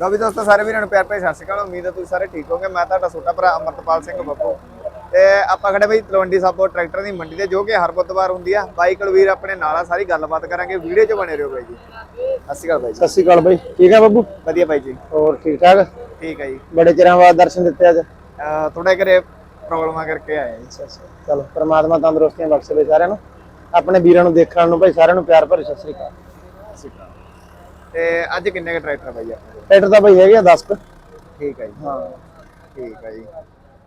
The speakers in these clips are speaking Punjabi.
ਲਓ ਵੀ ਦੋਸਤੋ ਸਾਰੇ ਵੀਰਾਂ ਨੂੰ ਪਿਆਰ ਭਰੀ ਸਤਿ ਸ਼੍ਰੀ ਅਕਾਲ। ਉਮੀਦ ਹੈ ਤੁਸੀਂ ਸਾਰੇ ਠੀਕ ਹੋਗੇ ਮੈਂ ਤੁਹਾਡਾ ਛੋਟਾ ਭਰਾ ਅਮਰਤਪਾਲ ਸਿੰਘ ਬੱਬੂ। ਤੇ ਆਪਾਂ ਖੜੇ ਬਈ ਤਲਵੰਡੀ ਸਾਬੋ ਟਰੈਕਟਰ ਦੀ ਮੰਡੀ ਤੇ ਜੋ ਕਿ ਹਰ ਬੁੱਧਵਾਰ ਹੁੰਦੀ ਆ। ਬਾਈ ਕੁਲਵੀਰ ਆਪਣੇ ਨਾਲ ਆ ਸਾਰੀ ਗੱਲਬਾਤ ਕਰਾਂਗੇ। ਵੀਡੀਓ 'ਚ ਬਣੇ ਰਹੋ ਬਾਈ ਜੀ। ਸਤਿ ਸ਼੍ਰੀ ਅਕਾਲ ਬਾਈ ਜੀ। ਸਤਿ ਸ਼੍ਰੀ ਅਕਾਲ ਬਾਈ। ਠੀਕ ਹੈ ਬੱਬੂ? ਵਧੀਆ ਬਾਈ ਜੀ। ਹੋਰ ਠੀਕ ਠਾਕ? ਠੀਕ ਹੈ ਜੀ। ਬੜੇ ਚਿਰਾਂ ਬਾਅਦ ਦਰਸ਼ਨ ਦਿੱਤੇ ਅੱਜ। ਥੋੜਾ ਘਰੇ ਪ੍ਰੋਬਲਮਾਂ ਕਰਕੇ ਆਏ ਜੀ। ਚਲੋ ਪ੍ਰਮਾਤਮਾ ਤੰਦਰੁਸਤੀਆਂ ਬਖਸ਼ੇ ਸਾਰਿਆਂ ਨੂੰ। ਆਪਣੇ ਵੀਰਾਂ ਨੂੰ ਦੇਖਣ ਨੂੰ ਭਾਈ ਸਾਰਿਆਂ ਨੂੰ ਪਿਆਰ ਭਰੀ ਸਤਿ ਸ਼੍ਰੀ ਅਕਾਲ। ਸਤਿ ਸ਼੍ਰੀ ਅਕਾਲ। ਤੇ ਅੱਜ ਕਿੰਨੇ ਕ ਟਰੈਕਟਰ ਬਾਈ ਆਪਣੇ ਟਰੈਕਟਰ ਤਾਂ ਬਾਈ ਹੈਗੇ ਆ 10 ਕੁ। ਠੀਕ ਹੈ ਜੀ। ਹਾਂ। ਠੀਕ ਹੈ ਜੀ।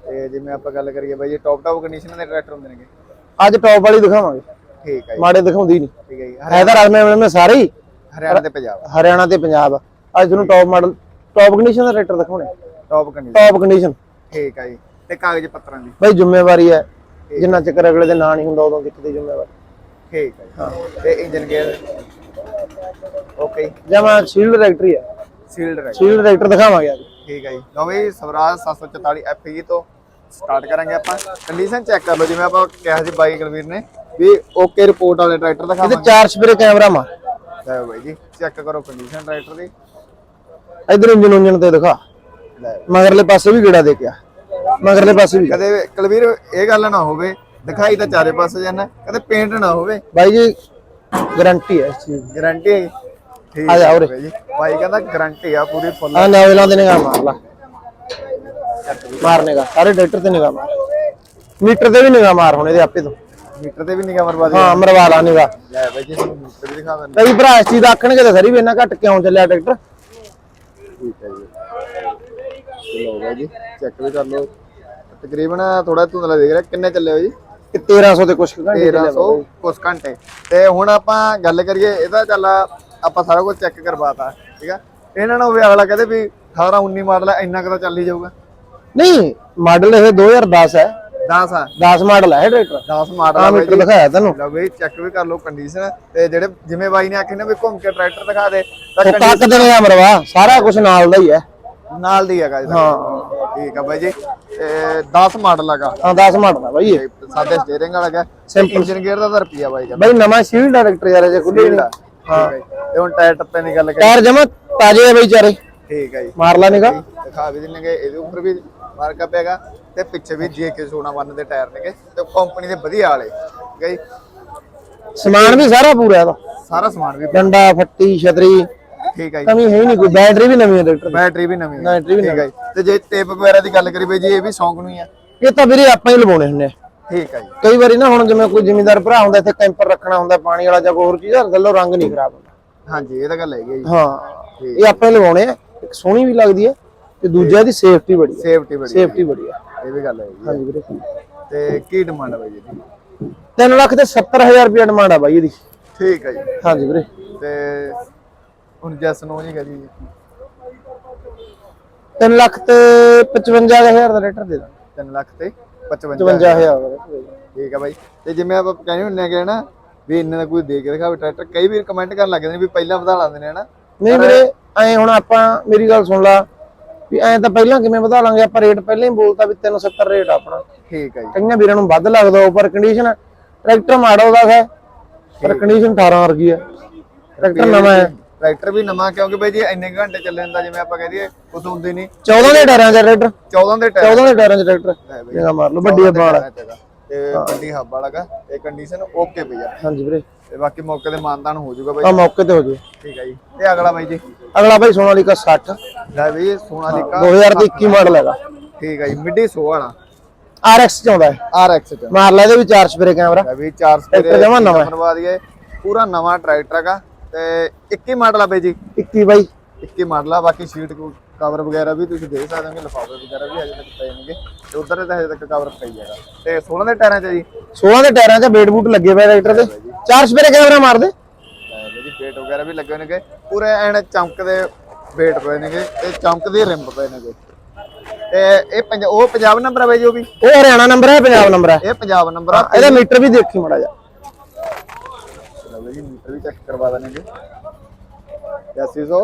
ਤੇ ਜਿਵੇਂ ਆਪਾਂ ਗੱਲ ਕਰੀਏ ਬਾਈ ਜੀ ਟੌਪ ਟੌਪ ਕੰਡੀਸ਼ਨ ਦੇ ਟਰੈਕਟਰ ਹੁੰਦੇ ਨੇਗੇ? ਅੱਜ ਟੌਪ ਵਾਲੀ ਦਿਖਾਵਾਂਗੇ। ਠੀਕ ਹੈ ਜੀ। ਮਾੜੇ ਦਿਖਾਉਂਦੀ ਨਹੀਂ ਠੀਕ ਹੈ ਜੀ। ਹੈ ਤਾਂ ਮਿਲਵੇਂ ਸਾਰੇ ਹੀ। ਹਰਿਆਣਾ ਤੇ ਪੰਜਾਬ। ਹਰਿਆਣਾ ਤੇ ਪੰਜਾਬ। ਅੱਜ ਤੁਹਾਨੂੰ ਟੌਪ ਮਾਡਲ ਟੌਪ ਕੰਡੀਸ਼ਨ ਦਾ ਟਰੈਕਟਰ ਦਿਖਾਉਣੇ ਟੌਪ ਕੰਡੀਸ਼ਨ ਟੌਪ ਕੰਡੀਸ਼ਨ ਠੀਕ ਹੈ ਜੀ। ਤੇ ਕਾਗਜ਼ ਪੱਤਰਾਂ ਦੀ। ਬਾਈ ਜ਼ਿੰਮੇਵਾਰੀ ਹੈ। ਜਿੰਨਾ ਚੱਕਰ ਅਗਲੇ ਦੇ ਨਾਂ ਨਹੀਂ ਹੁੰਦਾ ਉਦੋਂ ਦਿੱਕਤ ਦੀ ਜ਼ਿੰਮੇਵਾਰੀ। ਠੀਕ ਹੈ ਜੀ। ਤੇ ਇੰਜਨ ਗੇਅਰ ਓਕੇ ਜਮਾ ਸ਼ੀਲਡ ਟਰੈਕਟਰ ਹੀ ਹੈ ਸੀਲਡ ਹੈ ਸ਼ੀਲਡ ਟਰੈਕਟਰ ਦਿਖਾਵਾਂਗੇ ਅੱਜ। ਠੀਕ ਹੈ ਜੀ। ਲਓ ਵੀ ਸਵਰਾਜ 744 FE ਤੋਂ ਸਟਾਰਟ ਕਰਾਂਗੇ ਆਪਾਂ। ਕੰਡੀਸ਼ਨ ਚੈੱਕ ਕਰ ਲਓ ਜਿਵੇਂ ਆਪਾਂ ਕਿਹਾ ਸੀ ਬਾਈ ਕੁਲਵੀਰ ਨੇ ਵੀ ਓਕੇ ਰਿਪੋਰਟ ਵਾਲੇ ਟਰੈਕਟਰ ਇਹਦੇ ਦਿਖਾਵਾਂਗੇ। ਚਾਰ ਸਪਰੇ ਕੈਮਰਾ ਮਾਰ ਲੈ ਬਾਈ ਜੀ ਚੈੱਕ ਕਰੋ ਕੰਡੀਸ਼ਨ ਟਰੈਕਟਰ ਦੀ। ਇਧਰ ਇੰਜਨ ਉਂਜਨ ਤੇ ਦਿਖਾ। ਲੈ। ਮਗਰਲੇ ਪਾਸੇ ਵੀ ਗੇੜਾ ਦੇ ਕੇ ਆ ਮਗਰਲੇ ਪਾਸੇ ਵੀ। ਕਦੇ ਕੁਲਵੀਰ ਇਹ ਗੱਲ ਨਾ ਹੋਵੇ ਦਿਖਾਈ ਤਾਂ ਚਾਰੇ ਪਾਸੇ ਜਾਣਾ ਕਦੇ ਪੇਂਟ ਨਾ ਹੋਵੇ। ਬਾਈ ਜੀ ਗਾਰੰਟੀ ਹੈ ਇਸ ਚੀਜ਼ ਦੀ। ਗਾਰੰਟੀ ਹੈ ਠੀਕ ਆ ਜਾ ਹੈ ਉਰੇ। ਜੀ। ਬਾਈ ਕਹਿੰਦਾ ਗਾਰੰਟੀ ਆ ਪੂਰੀ ਫੁੱਲ ਆ ਨਵੇਲਾਂ ਤੇ ਨਿਗਾਹ ਮਾਰ ਲਾ। ਮਾਰਨੇ ਦਾ ਸਾਰੇ ਟਰੈਕਟਰ ਤੇ ਨਿਗਾਹ ਮਾਰ। ਮੀਟਰ ਤੇ ਵੀ ਨਿਗਾਹ ਮਾਰ ਹੁਣ ਇਹਦੇ ਆਪੇ ਤੋਂ। ਮੀਟਰ ਤੇ ਵੀ ਨਿਗਾ ਮਰਵਾ ਦੇ ਹਾਂ ਮਰਵਾ ਲਾ ਨਿਗਾਹ। ਲੈ ਬਾਈ ਜੀ ਤੁਹਾਨੂੰ ਮੀਟਰ ਵੀ ਦਿਖਾ ਦਿੰਦੇ। ਕਈ ਭਰਾ ਇਸ ਚੀਜ਼ ਦਾ ਆਖਣਗੇ ਤਾਂ ਸਰੀ ਵੀ ਇੰਨਾ ਘੱਟ ਕਿਉਂ ਚੱਲਿਆ ਟਰੈਕਟਰ ਠੀਕ ਹੈ ਜੀ। ਲਓ ਬਾਈ ਜੀ ਚੈੱਕ ਵੀ ਕਰ ਲਓ। ਤਕਰੀਬਨ ਥੋੜਾ ਧੁੰਦਲਾ ਦੇਖ ਰਿਹਾ। ਕਿੰਨੇ ਚੱਲੇ ਹੋ ਜੀ? ਕਿ 1300 ਤੇ ਕੁਛ ਘੰਟੇ ਚੱਲਿਆ 1300 ਕੁਝ ਘੰਟੇ। ਤੇ ਹੁਣ ਆਪਾਂ ਗੱਲ ਕਰੀਏ ਇਹਦਾ ਚੱਲ ਆਪਾਂ ਸਾਰਾ ਕੁਝ ਚੈੱਕ ਕਰਵਾਤਾ ਠੀਕ ਆ? ਇਹਨਾਂ ਨੂੰ ਵੀ ਅਗਲਾ ਕਹਦੇ ਵੀ 18 19 ਮਾਡਲ ਹੈ ਇੰਨਾ ਕੁ ਤਾਂ ਚੱਲ ਹੀ ਜਾਊਗਾ। ਨਹੀਂ ਮਾਡਲ ਇਹ 2010 ਹੈ। 10 ਆ। 10 ਮਾਡਲ ਹੈ ਟਰੈਕਟਰ 10 ਮਾਡਲ ਆ ਮੀਟਰ ਦਿਖਾਇਆ ਤੈਨੂੰ। ਲਓ ਬਈ ਚੈੱਕ ਵੀ ਕਰ ਲਓ ਕੰਡੀਸ਼ਨ ਤੇ ਜਿਹੜੇ ਜਿਵੇਂ ਬਾਈ ਨੇ ਆਖਿਆ ਨਾ ਵੀ ਘੁੰਮ ਕੇ ਟਰੈਕਟਰ ਦਿਖਾ ਦੇ ਤਾਂ ਕੱਕ ਨਿਗਾਹ ਮਰਵਾ ਸਾਰਾ ਕੁਝ ਨਾਲ ਦਾ ਹੀ ਹੈ। ਨਾਲ ਦੀ ਹੈਗਾ ਜੀ। ਹਾਂ। ਠੀਕ ਆ ਬਾਈ ਜੀ। ਤੇ 10 ਮਾਡਲ ਹੈਗਾ ਹਾਂ 10 ਮਾਡਲ ਆ ਬਾਈ ਇਹ। ਸਾਦੇ ਸਟੀਅਰਿੰਗ ਵਾਲਾ ਹੈਗਾ ਇੰਜਨ ਗੇਅਰ ਦਾ ਤਾਂ ਰੁਪਿਆ ਬਾਈ ਕਹਿੰਦਾ ਬਾਈ ਨਵਾਂ ਸ਼ੀਲਡ ਡਾਇਰੈਕਟਰ ਯਾਰ ਜੇ ਖੁੱਲੇ ਠੀਕ ਹੈ। ਤੇ ਹੁਣ ਟਾਇਰ ਟੱਪੇ ਦੀ ਗੱਲ ਕਰੀਏ। ਟਾਇਰ ਜਮਾ ਤਾਜ਼ੇ ਆ ਬਾਈ ਚਾਰੇ। ਠੀਕ ਹੈ ਜੀ। ਮਾਰ ਲਾ ਨਿਗਾ। ਦਿਖਾ ਵੀ ਦਿੰਨਗੇ ਇਹਦੇ ਉੱਪਰ ਵੀ ਮਾਰਕਅਪ ਹੈਗਾ ਤੇ ਪਿੱਛੇ ਵੀ ਜੀਕੇ ਸੋਨਾ ਬੰਨ ਦੇ ਟਾਇਰ ਨੇਗੇ। ਤੇ ਕੰਪਨੀ ਦੇ ਵਧੀਆ ਵਾਲੇ। ਠੀਕ ਹੈ ਜੀ। ਸਮਾਨ ਵੀ ਸਾਰਾ ਪੂਰਾ ਇਹਦਾ। ਸਾਰਾ ਸਮਾਨ ਵੀ ਡੰਡਾ ਫੱਟੀ ਛਤਰੀ। ਠੀਕ ਹੈ ਜੀ। ਕਮੀ ਹੈ ਹੀ ਨਹੀਂ ਕੋਈ ਬੈਟਰੀ ਵੀ ਨਵੀਂ ਹੈ ਟਰੈਕਟਰ ਬੈਟਰੀ ਵੀ ਨਵੀਂ ਹੈ ਬੈਟਰੀ ਵੀ ਠੀਕ ਹੈ ਜੀ। ਤੇ ਜੇ ਟੇਪ ਵਗੈਰਾ ਦੀ ਗੱਲ ਕਰੀ ਬਈ ਜੀ ਇਹ ਵੀ ਸੌਂਕ ਨੂੰ ਹੀ ਆ। ਇਹ ਤਾਂ ਵੀਰੇ ਆਪਾਂ ਹੀ ਲਵਾਉਣੇ ਹੁੰਦੇ ਆ। ਠੀਕ ਹੈ ਜੀ। ਕਈ ਵਾਰੀ ਨਾ ਹੁਣ ਜਿਵੇਂ ਕੋਈ ਜ਼ਿਮੀਂਦਾਰ ਭਰਾ ਹੁੰਦਾ ਇੱਥੇ ਕੈਂਪਰ ਰੱਖਣਾ ਹੁੰਦਾ ਪਾਣੀ ਵਾਲਾ ਜਾਂ ਕੋਈ ਹੋਰ ਚੀਜ਼ ਹਰ ਗੱਲੋਂ ਰੰਗ ਨਹੀਂ ਖਰਾਬ ਹੁੰਦਾ। ਹਾਂਜੀ ਇਹ ਤਾਂ ਗੱਲ ਹੈਗੀ ਹੈ ਜੀ। ਹਾਂ ਇਹ ਆਪਾਂ ਹੀ ਲਵਾਉਣੇ ਆ। ਇੱਕ ਸੋਹਣੀ ਵੀ ਲੱਗਦੀ ਹੈ ਤੇ ਦੂਜਾ ਇਹਦੀ ਸੇਫਟੀ ਬੜੀ ਹੈ ਸੇਫਟੀ ਬੜੀ। ਸੇਫਟੀ ਬੜੀ ਹੈ ਇਹ ਵੀ ਗੱਲ ਹੈਗੀ ਹੈ ਹਾਂਜੀ ਵੀਰੇ। ਤੇ ਕੀ ਡਿਮਾਂਡ ਹੈ ਬਈ ਜੀ ਇਹਦੀ? 3 ਲੱਖ ਤੇ 70000 ਰੁਪਏ ਡਿਮਾਂਡ ਆ ਬਾਈ ਇਹਦੀ। ਠੀਕ ਹੈ ਜੀ। ਹਾਂਜੀ ਵੀਰੇ। ਤੇ ਹੁਣ ਜੈਸ ਨੂੰ ਜੀ ਜੀ 3 ਲੱਖ ਤੇ 55000 ਦਾ ਰੇਟਰ ਦੇ ਦਾਂ 3 ਲੱਖ ਤੇ 55 55000 ਦਾ rate ਦੇ ਦਾਂ। ਠੀਕ ਹੈ ਬਾਈ। ਤੇ ਜਿਵੇਂ ਆਪਾਂ ਕਹਿੰਦੇ ਹੁੰਦੇ ਆ ਕਿ ਨਾ ਵੀ ਇੰਨੇ ਦਾ ਕੋਈ ਦੇ ਕੇ ਦਿਖਾਵੇ ਟਰੈਕਟਰ ਕਈ ਵੀਰ ਕਮੈਂਟ ਕਰਨ ਲੱਗ ਜਾਂਦੇ ਨੇ ਵੀ ਪਹਿਲਾਂ ਵਧਾ ਲਾਉਂਦੇ ਨੇ ਹਨਾ। ਨਹੀਂ ਵੀਰੇ ਐ ਹੁਣ ਆਪਾਂ ਮੇਰੀ ਗੱਲ ਸੁਣ ਲਾ ਵੀ ਐ ਤਾਂ ਪਹਿਲਾਂ ਕਿਵੇਂ ਵਧਾ ਲਾਂਗੇ ਆਪਾਂ ਰੇਟ ਪਹਿਲਾਂ ਹੀ ਬੋਲਤਾ ਵੀ 370 ਰੇਟ ਆਪਣਾ। ਠੀਕ ਹੈ ਜੀ। ਕਈਆਂ ਵੀਰਾਂ ਨੂੰ ਵੱਧ ਲੱਗਦਾ ਉਹ ਪਰ ਕੰਡੀਸ਼ਨ ਟਰੈਕਟਰ ਮਾਡਲ ਦਾ ਹੈ ਪਰ ਕੰਡੀਸ਼ਨ 18 ਵਰਗੀ ਹੈ ਟਰੈਕਟਰ ਨਵਾਂ ਹੈ। ਟਰੈਕਟਰ ਵੀ ਨਵਾਂ ਕਿਉਂਕਿ ਬਾਈ ਜੀ ਇੰਨੇ ਘੰਟੇ ਚੱਲੇ ਜਾਂਦਾ ਜਿਵੇਂ ਆਪਾਂ ਕਹਦੀਏ ਕੁਝ ਹੁੰਦੀ ਨਹੀਂ। 14 ਦੇ ਟਾਇਰਾਂ 'ਚ ਟਰੈਕਟਰ? 14 ਦੇ ਟਾਇਰ 14 ਦੇ ਟਾਇਰਾਂ 'ਚ ਟਰੈਕਟਰ। ਹੈ ਬਈ ਜਿਹੜਾ ਮਾਰ ਲਓ ਵੱਡੀ ਬਾਲ ਤੇ ਵੱਡੀ ਹੱਬ ਵਾਲਾਗਾ ਇਹ ਕੰਡੀਸ਼ਨ ਓਕੇ ਪਈ ਆ। ਹਾਂਜੀ ਵੀਰੇ। ਤੇ ਬਾਕੀ ਮੌਕੇ ਤੇ ਮਾਨਦਾਨ ਹੋ ਜਾਊਗਾ ਆ ਬਾਈ ਮੌਕੇ ਤੇ ਹੋ ਜੇ ਠੀਕ ਹੈ ਜੀ। ਤੇ ਅਗਲਾ ਬਾਈ ਜੀ। ਅਗਲਾ ਭਾਈ ਸੋਨਾਲੀਕਾ 60 ਲੈ ਬਈ ਸੋਨਾਲੀਕਾ 2021 ਮਾਡਲ ਹੈਗਾ। ਠੀਕ ਹੈ ਜੀ ਮਿੱਡੀ 100 ਵਾਲਾ। RX ਚ ਆਉਂਦਾ ਹੈ RX ਚ। ਮਾਰ ਲੈ ਇਹਦੇ ਵੀ ਚਾਰ ਸਪਰੇ ਕੈਮਰਾ। ਲੈ ਵੀ 4 ਟਰੈਕਟਰ ਜਮਾਂ ਨਵਾਂ ਹੈ। ਬਣਵਾ ਦਈਏ। ਪੂਰਾ ਨਵਾਂ ਟਰੈਕਟਰ ਹੈਗਾ। ਤੇ 21 ਮਾਡਲ ਆ ਬਾਈ ਜੀ। 21 ਬਾਈ। 21 ਮਾਡਲ ਆ ਬਾਕੀ ਸ਼ੀਟ ਕਵਰ ਵਗੈਰਾ ਵੀ ਤੁਸੀਂ ਦੇਖ ਸਕਦੇ ਹੋਗੇ ਲਿਫਾਫੇ ਵਗੈਰਾ ਵੀ ਹਜੇ ਤੱਕ ਪਏ ਨੇਗੇ ਤੇ ਉਧਰ ਤਾਂ ਹਜੇ ਤੱਕ ਕਵਰ ਪਈ ਹੈਗਾ। ਤੇ 16 ਦੇ ਟਾਇਰਾਂ 'ਚ ਜੀ। 16 ਦੇ ਟਾਇਰਾਂ 'ਚ ਬੇਟ ਬੂਟ ਲੱਗੇ ਪਏ ਟਰੈਕਟਰ ਦੇ ਚਾਰ ਸਪਰੇ ਕੈਮਰਾ ਮਾਰ ਦੇ ਜੀ ਪੇਟ ਵਗੈਰਾ ਵੀ ਲੱਗੇ ਨੇਗੇ। ਪੂਰੇ ਐਨ ਚਮਕਦੇ ਵੇਟ ਪਏ ਨੇਗੇ ਤੇ ਚਮਕਦੇ ਰਿੰਬ ਪਏ ਨੇਗੇ। ਤੇ ਇਹ ਉਹ ਪੰਜਾਬ ਨੰਬਰ ਆ ਬਾਈ ਜੀ ਉਹ ਵੀ। ਉਹ ਹਰਿਆਣਾ ਨੰਬਰ ਹੈ ਪੰਜਾਬ ਨੰਬਰ ਹੈ ਇਹ ਪੰਜਾਬ ਨੰਬਰ ਆ। ਇਹਦਾ ਮੀਟਰ ਵੀ ਦੇਖੀ ਮੜਾ ਜਾ ਲਓ ਬਾਈ ਜੀ ਮੀਟਰ ਵੀ ਚੈੱਕ ਕਰਵਾ ਦੇਣਗੇ। 800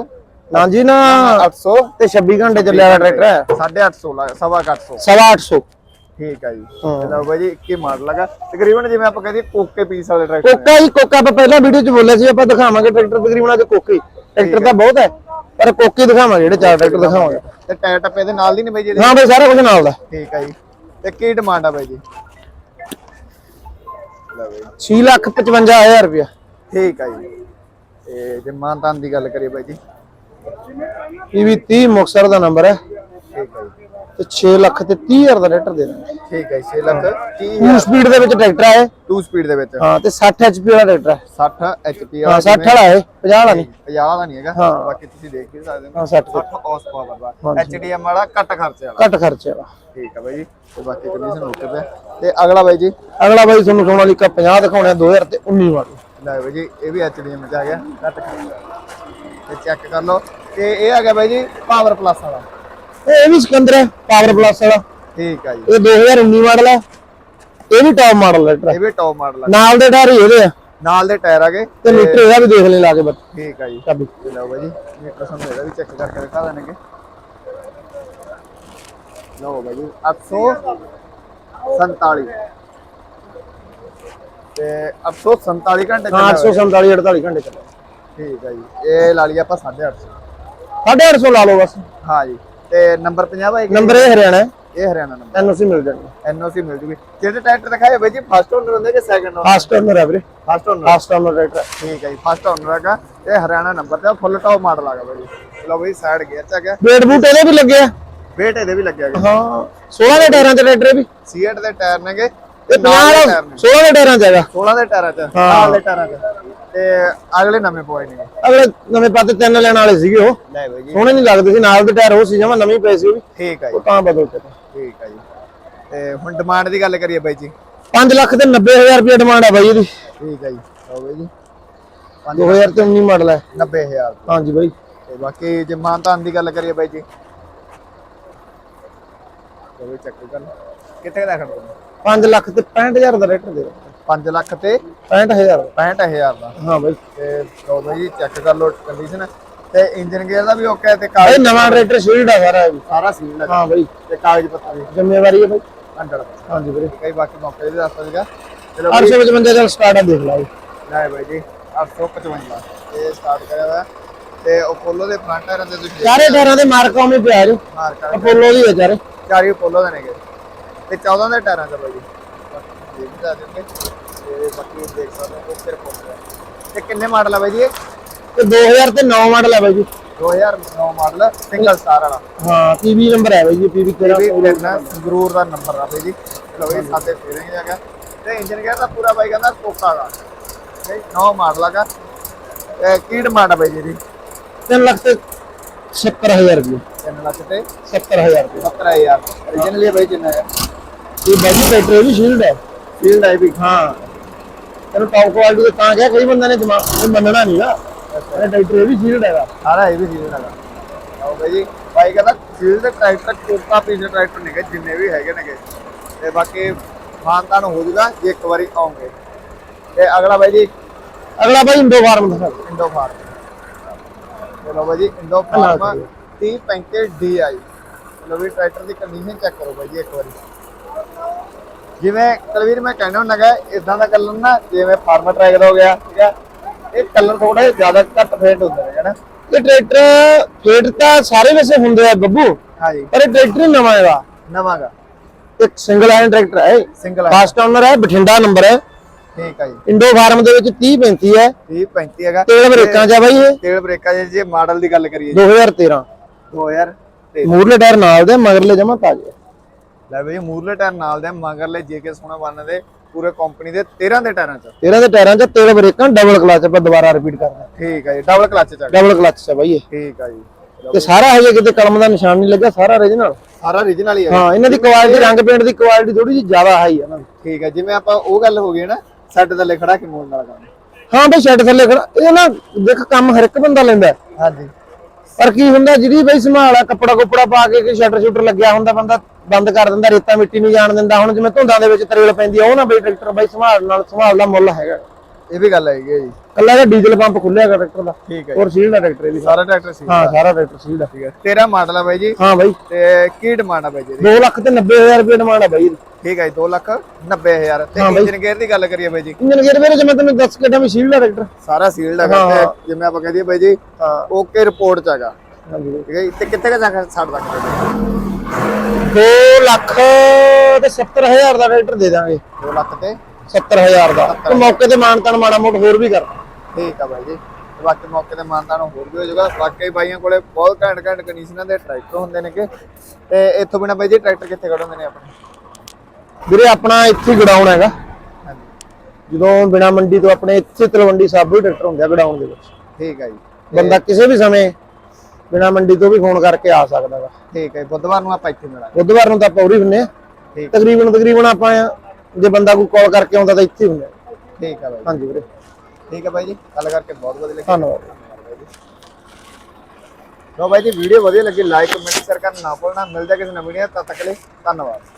ਨਾ ਜੀ ਨਾ 800 ਤੇ 26 ਘੰਟੇ ਚੱਲਿਆ ਹੋਇਆ ਟਰੈਕਟਰ ਹੈ? 850 ਲੱਗ ਸਵਾ ਕੁ 800 ਸਵਾ 800 ਠੀਕ ਆ ਜੀ। ਲਓ ਬਾਈ ਜੀ 21 ਮਾਡਲ ਹੈਗਾ। ਤਕਰੀਬਨ ਜਿਵੇਂ ਆਪਾਂ ਕਹਿੰਦੇ ਕੋਕੇ ਪੀਸ ਵਾਲੇ ਟਰੈਕਟਰ ਕੋਕਾ ਹੀ ਕੋਕਾ ਆਪਾਂ ਪਹਿਲਾਂ ਵੀਡੀਓ 'ਚ ਬੋਲਿਆ ਸੀ ਆਪਾਂ ਦਿਖਾਵਾਂਗੇ ਟਰੈਕਟਰ ਤਕਰੀਬਨ ਅੱਜ ਕੋਕੇ। ਟਰੈਕਟਰ ਤਾਂ ਬਹੁਤ ਹੈ ਪਰ ਕੋਕੀ ਦਿਖਾਵਾਂਗੇ ਜਿਹੜੇ ਚਾਰ ਟਰੈਕਟਰ ਦਿਖਾਵਾਂਗੇ। ਤੇ ਟਾਇਰ ਟੱਪੇ ਦੇ ਨਾਲ ਦੀ ਨਹੀਂ ਬਾਈ ਜੀ ਇਹਦੇ? ਹਾਂ ਬਈ ਸਾਰਾ ਕੁਝ ਨਾਲ ਦਾ। ਠੀਕ ਆ ਜੀ। ਤੇ ਕੀ ਡਿਮਾਂਡ ਆ ਬਾਈ ਜੀ? ਲੈ ਬਾਈ 6 ਲੱਖ 55000 ਰੁਪਇਆ। ਠੀਕ ਆ ਜੀ। ਤੇ ਜੇ ਮਾਨਤਾਨ ਦੀ ਗੱਲ ਕਰੀਏ ਬਾਈ ਜੀ। ਇਹ ਵੀ 30 ਮੁਕਸਰ ਦਾ ਨੰਬਰ ਹੈ। ਠੀਕ ਆ ਜੀ। ਤੇ 6 ਲੱਖ ਤੇ 30000 ਦਾ ਟਰੈਕਟਰ ਦੇ ਦਾਂਗੇ ਠੀਕ ਹੈ 6 ਲੱਖ 30 2 ਸਪੀਡ ਦੇ ਵਿੱਚ ਟਰੈਕਟਰ ਹੈ 2 ਸਪੀਡ ਦੇ ਵਿੱਚ। ਹਾਂ ਤੇ 60 HP ਵਾਲਾ ਟਰੈਕਟਰ ਹੈ। 60 HP ਹਾਂ 60 ਵਾਲਾ ਹੈ 50 ਵਾਲਾ ਨਹੀਂ। 50 ਦਾ ਨਹੀਂ ਹੈਗਾ। ਹਾਂ। ਬਾਕੀ ਤੁਸੀਂ ਦੇਖ ਹੀ ਸਕਦੇ ਹੋ। ਹਾਂ 60 60 ਹਾਰਸ ਪਾਵਰ ਦਾ। HDM ਵਾਲਾ ਘੱਟ ਖਰਚੇ ਵਾਲਾ। ਘੱਟ ਖਰਚੇ ਵਾਲਾ। ਠੀਕ ਆ ਬਾਈ ਜੀ। ਤੇ ਬਾਕੀ ਕੰਡੀਸ਼ਨ ਓਕੇ ਪਿਆ ਤੇ ਅਗਲਾ ਬਾਈ ਜੀ। ਅਗਲਾ ਬਾਈ ਤੁਹਾਨੂੰ ਸੋਨਾਲੀਕਾ 50 ਦਿਖਾਉਣੇ ਆ 2019 ਵਾਲੀ। ਲੈ ਬਾਈ ਜੀ ਇਹ ਵੀ HDM ਚ ਆ ਗਿਆ ਘੱਟ ਤੇ ਚੈੱਕ ਕਰ ਲਓ। ਤੇ ਇਹ ਆ ਗਿਆ ਬਾਈ ਜੀ ਪਾਵਰ ਪਲੱਸ ਵਾਲਾ। ਇਹ ਵੀ ਸਿਕੰਦਰ ਹੈ ਪਾਵਰ ਪਲੱਸ ਵਾਲਾ। ਠੀਕ ਆ ਜੀ। ਇਹ 2019 ਮਾਡਲ ਹੈ। ਇਹ ਵੀ ਟੌਪ ਮਾਡਲ ਹੈ ਇਹ ਵੀ ਟੌਪ ਮਾਡਲ ਆ। ਨਾਲ ਦੇ ਟਾਇਰ ਹੀ ਇਹਦੇ ਆ। ਨਾਲ ਦੇ ਟਾਇਰ ਆ ਗਏ। ਤੇ ਮੀਟਰ ਇਹਦਾ ਵੀ ਦੇਖ ਲੈ ਲਾ ਕੇ ਬੱਤ ਠੀਕ ਆ ਜੀ। ਚਾਬੀ ਲਓ ਬਾਈ ਜੀ ਮੀਟਰ ਸਾਨੂੰ ਇਹਦਾ ਵੀ ਚੈੱਕ ਕਰਕੇ ਦਿਖਾ ਦੇਣਗੇ। ਲਓ ਬਾਈ ਜੀ 847 ਤੇ 847 ਘੰਟੇ ਹਾਂ ਚੱਲਿਆ ਹੋਇਆ। 847 48 ਘੰਟੇ ਚੱਲੇ। ਠੀਕ ਆ ਜੀ। ਇਹ ਲਾ ਲਈ ਆਪਾਂ 850 850 ਲਾ ਲਓ ਬਸ। ਹਾਂ ਜੀ। ਤੇ ਨੰਬਰ 50 ਬਾਈ ਨੰਬਰ ਇਹ ਹਰਿਆਣਾ ਹੈ। ਇਹ ਹਰਿਆਣਾ ਨੰਬਰ। ਐਨਓਸੀ ਮਿਲ ਜਾਣੀ। ਐਨਓਸੀ ਮਿਲ ਜੂਗੀ। ਜਿਹੜੇ ਟਰੈਕਟਰ ਦਿਖਾਏ ਬਾਈ ਜੀ? ਫਸਟ ਓਨਰ ਹੁੰਦੇ ਕਿ ਸੈਕੰਡ ਓਨਰ ਫਾਸਟ ਓਨਰ ਹੈ ਵੀਰੇ। First owner first owner tractor. ਹੈ। ਠੀਕ ਹੈ ਜੀ। ਫਸਟ ਓਨਰ ਹੈਗਾ। ਇਹ ਹਰਿਆਣਾ ਨੰਬਰ ਤੇ ਫੁੱਲ ਟੌਪ ਮਾਡਲ ਆਗਾ ਬਾਈ ਜੀ। ਲਓ ਬਾਈ ਸਾਈਡ ਗੇਅਰ ਚ ਆ ਗਿਆ। ਵੇਟ ਬੂਟ ਇਹਦੇ ਵੀ ਲੱਗੇ ਆ। ਵੇਟ ਇਹਦੇ ਵੀ ਲੱਗਿਆ ਗਿਆ ਹਾਂ। 16 ਦੇ ਟਾਇਰਾਂ ਤੇ ਟਰੈਕਟਰ ਵੀ। ਸੀਟ ਦੇ ਟਾਇਰ ਨੇਗੇ। ਇਹ 50 ਵਾਲਾ 16 ਦੇ ਟਾਇਰਾਂ ਚ ਹੈਗਾ। 16 ਦੇ ਟਾਇਰਾਂ ਚ ਹਾਂ। ਨਾਲ ਦੇ ਟਾਇਰਾਂ ਚ। ਤੇ ਅਗਲੇ ਨਵੇਂ ਪਵਾਏ ਨੇ। ਅਗਲੇ ਨਵੇਂ ਪਾਤੇ ਤਿੰਨ ਲੈਣ ਵਾਲੇ ਸੀਗੇ ਉਹ। ਲੈ ਬਾਈ ਜੀ। ਸੋਹਣੇ ਨਹੀਂ ਲੱਗਦੇ ਸੀ ਨਾਲ ਦੇ ਟਾਇਰ ਉਹ ਸੀ ਜਮਾ ਨਵੇਂ ਪਏ ਸੀ ਉਹ ਵੀ। ਠੀਕ ਹੈ ਜੀ। ਉਹ ਤਾਂ ਬਦਲ ਤੇ ਠੀਕ ਹੈ ਜੀ। ਤੇ ਹੁਣ ਡਿਮਾਂਡ ਦੀ ਗੱਲ ਕਰੀਏ ਬਾਈ ਜੀ। 5 ਲੱਖ ਤੇ 90000 ਰੁਪਏ ਡਿਮਾਂਡ ਹੈ ਬਾਈ ਇਹਦੀ। ਠੀਕ ਹੈ ਜੀ। ਲਓ ਬਾਈ ਜੀ। 2019 ਮਾਡਲ ਹੈ 90000 ਹਾਂਜੀ ਬਾਈ। ਤੇ ਬਾਕੀ ਜੇ ਮਾਨਤਾਨ ਦੀ ਗੱਲ ਕਰੀਏ ਬਾਈ ਜੀ। ਚਲੋ ਚੱਕ ਕਰ। ਕਿੱਥੇ ਦਾ ਖੜਦਾ 5 ਲੱਖ ਤੇ 65000 ਦਾ ਰੇਟਰ ਦੇ 5 ਲੱਖ ਤੇ 65000 65000 ਦਾ। ਹਾਂ ਬਾਈ। ਤੇ ਲਓ ਬਾਈ ਜੀ ਚੈੱਕ ਕਰ ਲਓ ਕੰਡੀਸ਼ਨ ਤੇ ਇੰਜਨ ਗੇਅਰ ਦਾ ਵੀ ਓਕੇ ਹੈ ਤੇ ਇਹ ਕਾਗਜ਼ ਨਵਾਂ ਰੇਟਰ ਸ਼ੀਲਡ ਹੈ ਸਾਰਾ ਵੀ ਸਾਰਾ ਸੀਲ ਲਗਾ ਹਾਂ ਬਾਈ। ਤੇ ਕਾਗਜ਼ ਪੱਤਰ ਵੀ। ਜ਼ਿੰਮੇਵਾਰੀ ਹੈ ਬਾਈ। 100 ਹਾਂਜੀ ਵੀਰੇ। ਕਈ ਬਾਕੀ ਮੌਕੇ ਦੇ ਦੱਸਦਾ ਸੀਗਾ ਚਲੋ ਬਾਈ। 855 ਦਾ ਸਟਾਰਟ ਹੈ ਦੇਖ ਲਾ ਜੀ ਲੈ ਬਾਈ ਜੀ 855 ਇਹ ਸਟਾਰਟ ਕਰਿਆ ਹੋਇਆ ਤੇ ਅਪੋਲੋ ਦੇ ਫਰੰਟ ਟਾਇਰਾਂ ਤੇ ਤੁਸੀਂ ਚਾਰੇ ਟਾਇਰਾਂ ਦੇ ਮਾਰਕ ਆਵੇਂ ਪਿਆ ਜੀ? ਅਪੋਲੋ ਦੀ ਹੈ ਚਾਰੇ। ਚਾਰੀ ਅਪੋਲੋ ਦੇ ਨੇਗੇ ਤੇ 14 ਦੇ ਟਾਇਰਾਂ ਤੇ ਬਾਈ। ਜੀ ਇਹ ਵੀ ਦੱਸ ਦਿੰਦੇ ਤੇ ਬਾਕੀ ਦੇਖ ਸਕਦੇ ਹੋ ਫਿਰ ਤੇ ਕਿੰਨੇ ਮਾਡਲ ਆ ਬਾਈ ਜੀ ਇਹ? ਤੇ 2009 ਮਾਡਲ ਹੈ ਬਾਈ ਜੀ। 2009 ਮਾਡਲ ਸਿੰਗਲ ਸਟਾਰ ਵਾਲਾ। ਹਾਂ ਪੀਵੀ ਨੰਬਰ ਹੈ ਬਾਈ ਜੀ ਪੀਵੀ ਇਹ ਵੀ 13 ਲੈਣਾ ਸੰਗਰੂਰ ਦਾ ਨੰਬਰ ਆ ਬਾਈ ਜੀ। ਚਲੋ ਇਹ ਸਾਡੇ ਫੇਰਿੰਗ ਹੈਗਾ। ਤੇ ਇੰਜਨ ਦਾ ਪੂਰਾ ਬਾਈ ਕਹਿੰਦਾ ਕੋਕਾ ਦਾ। ਠੀਕ ਨੌ ਮਾਡਲ ਹੈਗਾ। ਤੇ ਕੀ ਡਿਮਾਂਡ ਆ ਬਾਈ ਜੀ ਦੀ 3 ਲੱਖ ਤੇ 70000 ਰੁਪਏ। 3 ਲੱਖ ਤੇ 70000 ਰੁਪਏ। 17000 originally ਬਾਈ ਜਿੰਨਾ ਹੈ। ਇਹ ਬਾਈ ਜੀ ਟਰੈਕਟਰ ਵੀ ਸ਼ੀਲਡ ਹੈ। ਫੀਲਡ ਹੈ ਵੀ ਹਾਂ। ਇਹਨੂੰ ਟੌਪ ਕੁਆਲਿਟੀ ਦੇ ਤਾਂ ਕਿਹਾ ਕਈ ਬੰਦਿਆਂ ਨੇ ਦਿਮਾਗ ਇਹ ਮੰਨਣਾ ਨਹੀਂਗਾ ਇਹ ਟਰੈਕਟਰ ਇਹ ਵੀ ਸ਼ੀਲਡ ਹੈਗਾ। ਸਾਰਾ ਇਹ ਵੀ ਫੀਲਡ ਹੈਗਾ। ਆਓ ਬਾਈ ਜੀ ਬਾਈ ਕਹਿੰਦਾ ਫੀਲਡ ਦੇ ਟਰੈਕਟਰ ਕੋਕਾ ਪੀਸ ਟਰੈਕਟਰ ਨੇਗੇ ਜਿੰਨੇ ਵੀ ਹੈਗੇ ਨੇਗੇ। ਤੇ ਬਾਕੀ ਮਾਨਤਾਨ ਹੋ ਜੂਗਾ ਜੇ ਇੱਕ ਵਾਰੀ ਆਉਂਗੇ। ਤੇ ਅਗਲਾ ਬਾਈ ਜੀ? ਅਗਲਾ ਬਾਈ ਇੰਡੋ ਫਾਰਮ ਦਾ ਇੰਡੋ ਫਾਰਮ। ਚਲੋ ਬਾਈ ਜੀ ਇੰਡੋ ਫਾਰਮ 3035 DI ਚਲੋ ਵੀ ਟਰੈਕਟਰ ਦੀ ਕੰਡੀਸ਼ਨ ਚੈੱਕ ਕਰੋ ਬਾਈ ਜੀ ਇੱਕ ਵਾਰੀ। ਜਿਵੇਂ ਕਲਵੀਰ ਮੈਂ ਕਹਿਣਾ ਹੁੰਦਾ ਗਾ ਇਦਾਂ ਦਾ ਕਲਰ ਨਾ ਜਿਵੇਂ ਫਾਰਮ ਟਰੈਕ ਦਾ ਹੋ ਗਿਆ ਠੀਕ ਹੈ ਇਹ ਕਲਰ ਥੋੜਾ ਜ਼ਿਆਦਾ ਘੱਟ ਫੇਂਟ ਹੁੰਦੇ ਨੇ ਹਨਾ। ਇਹ ਟਰੈਕਟਰ ਫੇਟ ਤਾਂ ਸਾਰੇ ਵੈਸੇ ਹੁੰਦੇ ਆ ਬੱਬੂ ਹਾਂਜੀ। ਪਰ ਇਹ ਟਰੈਕਟਰ ਹੀ ਨਵਾਂ ਹੈਗਾ। ਨਵਾਂ ਗਾ। ਇੱਕ ਸਿੰਗਲ ਹੈਂਡ ਟਰੈਕਟਰ ਹੈ ਸਿੰਗਲ ਹੈ ਫਾਸਟ ਓਨਰ ਹੈ ਬਠਿੰਡਾ ਨੰਬਰ ਹੈ ਠੀਕ ਹੈ ਜੀ। ਇੰਡੋ ਫਾਰਮ ਦੇ ਵਿੱਚ 30 35 ਹੈ 30 35 ਹੈਗਾ। ਤੇਲ ਬ੍ਰੇਕਾਂ ਆ ਬਾਈ ਇਹ। ਤੇਲ ਬ੍ਰੇਕਾਂ ਜੇ- ਜੇ ਮਾਡਲ ਦੀ ਗੱਲ ਕਰੀਏ 2013 2000 ਤੇ ਮੂਰਲੇ ਟਾਇਰ ਨਾਲ ਦੇ ਮਗਰਲੇ ਜਮਾ ਤਾਜ਼ੇ ਲੈ ਬਈ ਮੂਰਲੇ ਟਾਇਰ ਨਾਲ ਦੇ ਮਗਰਲੇ ਜੇਕੇ ਸੋਨਾ ਬੰਨ ਦੇ ਪੂਰੇ ਕੰਪਨੀ ਦੇ 13 ਦੇ ਟਾਇਰਾਂ ਚ। 13 ਦੇ ਟਾਇਰਾਂ 'ਚ ਤੇਲ ਬ੍ਰੇਕਾਂ ਡਬਲ ਕਲਚ ਆਪਾਂ ਦੁਬਾਰਾ ਰਿਪੀਟ ਕਰਨਾ ਠੀਕ ਹੈ ਜੀ ਡਬਲ ਕਲਚ ਚ। ਡਬਲ ਕਲਚ 'ਚ ਬਾਈ ਇਹ। ਠੀਕ ਹੈ ਜੀ। ਤੇ ਸਾਰਾ ਹਜੇ ਕਿਤੇ ਕਲਮ ਦਾ ਨਿਸ਼ਾਨ ਨਹੀਂ ਲੱਗਿਆ ਸਾਰਾ origignal ਸਾਰਾ origignal ਹੀ ਹੈ ਹਾਂ ਇਹਨਾਂ ਦੀ ਕੁਆਲਿਟੀ ਰੰਗ ਪੇਂਟ ਦੀ ਕੁਆਲਿਟੀ ਥੋੜੀ ਜਿਹੀ ਜ਼ਿਆਦਾ ਹਾਈ ਹੈ ਨਾ। ਠੀਕ ਹੈ ਜਿਵੇਂ ਆਪਾਂ ਉਹ ਗੱਲ ਹੋ ਗਈ ਨਾ ਸਾਡੇ ਥੱਲੇ ਖੜਾ ਕੇ ਮੋੜ ਨਾਲ ਕੰਮ ਹਾਂ ਬਈ ਸ਼ੈਡ ਥੱਲੇ ਖੜਾ ਇਹ ਨਾ ਦੇਖ ਕੰਮ ਹਰ ਇੱਕ ਬੰਦਾ ਲੈਂਦਾ। ਹਾਂਜੀ। ਪਰ ਕੀ ਹੁੰਦਾ ਜਿਹੜੀ ਬਈ ਸੰਭਾਲ ਆ ਕੱਪੜਾ ਕੁਪੜਾ ਪਾ ਕੇ ਕਿ ਸ਼ਟਰ ਸ਼ੂਟਰ ਲੱਗਿਆ ਹੁੰਦਾ ਬੰਦਾ ਬੰਦ ਕਰ ਦਿੰਦਾ ਰੇਤਾ ਮਿੱਟੀ ਨਹੀਂ ਜਾਣ ਦਿੰਦਾ। ਹੁਣ ਜਿਵੇਂ ਧੁੰਦਾਂ ਦੇ ਵਿੱਚ ਤਰੇਲ ਪੈਂਦੀ ਆ ਉਹ ਨਾ ਬਈ ਟਰੈਕਟਰ ਬਈ ਸੰਭਾਲ ਨਾਲ ਸੰਭਾਲ ਦਾ ਮੁੱਲ ਹੈਗਾ। ਇਹ ਵੀ ਗੱਲ ਹੈਗੀ ਹੈ ਜੀ। ਕੱਲਾ ਦਾ ਡੀਜ਼ਲ ਪੰਪ ਖੁੱਲਿਆ ਹੈਗਾ ਟਰੈਕਟਰ ਦਾ। ਠੀਕ ਹੈ ਔਰ ਸੀਲ ਦਾ ਟਰੈਕਟਰ ਇਹ ਵੀ ਸਾਰਾ ਟਰੈਕਟਰ ਸੀ ਹਾਂ ਸਾਰਾ ਟਰੈਕਟਰ ਸੀਲ ਦਾ ਠੀਕ ਹੈ। ਤੇਰਾ ਮਾਡਲ ਆ ਬਾਈ ਜੀ। ਹਾਂ ਬਾਈ। ਤੇ ਕੀ ਡਿਮਾਂਡ ਆ ਬਾਈ ਜੀ ਇਹਦੀ? 2 ਲੱਖ ਤੇ 90000 ਰੁਪਏ ਡਿਮਾਂਡ ਆ ਬਾਈ ਠੀਕ ਹੈ ਜੀ 2 ਲੱਖ 90000 ਤੇ। ਇੰਜਨ ਗੇਅਰ ਦੀ ਗੱਲ ਕਰੀਏ ਬਾਈ ਜੀ। ਇੰਜਨ ਗੇਅਰ ਵੀਰੇ ਜਿਵੇਂ ਤੈਨੂੰ ਦੱਸ ਕੇ ਵੀ ਸੀਲ ਦਾ ਟਰੈਕਟਰ ਸਾਰਾ ਸੀਲਡ ਹਾਂ। ਤੇ ਜਿਵੇਂ ਆਪਾਂ ਕਹਦੇ ਬਾਈ ਜੀ ਹਾਂ। ਓਕੇ ਰਿਪੋਰਟ ਚ ਹੈਗਾ। ਠੀਕ ਹੈ ਤੇ ਕਿੱਥੇ ਕੁ ਤੱਕ ਛੱਡ ਦਾਂਗੇ 2 ਲੱਖ ਤੇ 70000 ਦਾ ਟਰੈਕਟਰ ਦੇ ਦਾਂਗੇ। 2 ਲੱਖ ਤੇ 70000 ਦਾ। ਤੇ ਮੌਕੇ ਤੇ ਮਾਨਤਾਨ ਮਾੜਾ ਮੋਟ ਹੋਰ ਵੀ ਕਰ। ਠੀਕ ਆ ਬਾਈ ਜੀ। ਬਾਕੀ ਮੌਕੇ ਤੇ ਮਾਨਤਾ ਨੂੰ ਹੋਰ ਵੀ ਹੋ ਜਾਊਗਾ। ਬਾਕੀ ਬਾਈਆਂ ਕੋਲੇ ਬਹੁਤ ਘੈਂਟ ਘੈਂਟ ਕੰਡੀਸ਼ਨਾਂ ਦੇ ਟਰੈਕਟਰ ਹੁੰਦੇ ਨੇਗੇ। ਤੇ ਇੱਥੋਂ ਬਿਨਾ ਬਾਈ ਜੀ ਟਰੈਕਟਰ ਕਿੱਥੇ ਖੜੋਂਦੇ ਨੇ ਆਪਣੇ? ਵੀਰੇ ਆਪਣਾ ਇੱਥੇ ਗਡਾਊਨ ਹੈਗਾ। ਜਦੋਂ ਬਿਨਾ ਮੰਡੀ ਤੋਂ ਆਪਣੇ ਇੱਥੇ ਤਲਵੰਡੀ ਸਾਬੋ ਹੀ ਟਰੈਕਟਰ ਹੁੰਦਾ ਗਡਾਊਨ ਦੇ ਵਿੱਚ। ਠੀਕ ਆ ਜੀ। ਬੰਦਾ ਕਿਸੇ ਵੀ ਸਮੇਂ ਬਿਨਾ ਮੰਡੀ ਤੋਂ ਵੀ ਫੋਨ ਕਰਕੇ ਆ ਸਕਦਾ ਵਾ ਠੀਕ ਹੈ ਬੁੱਧਵਾਰ ਨੂੰ ਆਪਾਂ ਇੱਥੇ ਮਿਲਾਂਗੇ। ਬੁੱਧਵਾਰ ਨੂੰ ਤਾਂ ਆਪਾਂ ਉਰੀ ਹੁੰਨੇ ਆ। ਤਕਰੀਬਨ ਤਕਰੀਬਨ ਆਪਾਂ ਜੇ ਬੰਦਾ ਕੋਈ ਕਾਲ ਕਰਕੇ ਆਉਂਦਾ ਤਾਂ ਇੱਥੇ ਹੀ ਹੁੰਦੇ ਆ। ਠੀਕ ਆ ਬਾਈ। ਹਾਂਜੀ ਵੀਰੇ। ਠੀਕ ਹੈ ਬਾਈ ਜੀ ਗੱਲ ਕਰਕੇ ਬਹੁਤ ਵਧੀਆ ਲੱਗੀ। ਧੰਨਵਾਦ। ਲੋ ਬਾਈ ਜੀ ਵੀਡੀਓ ਵਧੀਆ ਲੱਗੀ ਲਾਈਕ ਕਮੈਂਟ ਸ਼ੇਅਰ ਕਰਨਾ ਨਾ ਭੁੱਲਣਾ। ਮਿਲ ਜਾ ਕਿਸੇ ਨਵੀਂ ਵੀਡੀਓ ਤਦ ਤੱਕ ਲਈ ਧੰਨਵਾਦ।